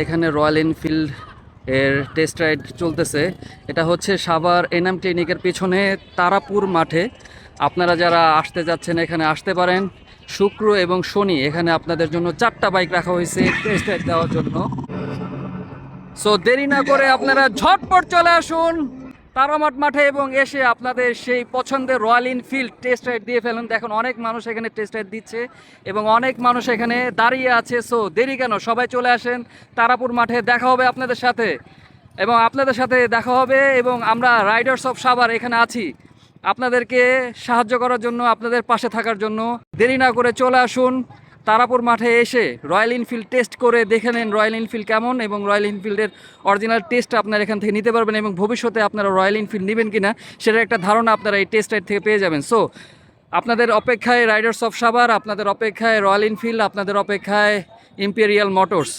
এখানে Royal Enfield এর test ride চলতেছে। এটা হচ্ছে সাভার এনাম ক্লিনিকের পিছনে তারাপুর মাঠে। আপনারা যারা আসতে যাচ্ছেন এখানে আসতে পারেন। শুক্র এবং শনি এখানে আপনাদের জন্য চারটা বাইক রাখা হয়েছে টেস্ট রাইড দেওয়ার জন্য। সো দেরি না করে আপনারা ঝটপট চলে আসুন। তারামাট মাঠে এবং এসে আপনাদের সেই পছন্দের রয়্যাল এনফিল্ড টেস্ট রাইড দিয়ে ফেলুন। দেখুন, অনেক মানুষ এখানে টেস্ট রাইড দিচ্ছে এবং অনেক মানুষ এখানে দাঁড়িয়ে আছে। সো দেরি কেন? সবাই চলে আসেন তারাপুর মাঠে। দেখা হবে আপনাদের সাথে এবং আপনাদের সাথে দেখা হবে এবং আমরা রাইডার্স অফ সাভার এখানে আছি। আপনাদেরকে সাহায্য করার জন্য, আপনাদের পাশে থাকার জন্য। দেরি না করে চলে আসুন। তারাপুর মাঠে এসে রয়্যাল এনফিল্ড টেস্ট করে দেখে নেন রয়্যাল এনফিল্ড কেমন এবং রয়্যাল এনফিল্ডের অরিজিনাল টেস্ট আপনারা এখান থেকে নিতে পারবেন এবং ভবিষ্যতে আপনারা রয়্যাল এনফিল্ড নেবেন কি না সেটার একটা ধারণা আপনারা এই টেস্ট রাইড থেকে পেয়ে যাবেন। সো আপনাদের অপেক্ষায় রাইডার্স অফ সাবার আপনাদের অপেক্ষায় রয়্যাল এনফিল্ড, আপনাদের অপেক্ষায় ইম্পেরিয়াল মোটরস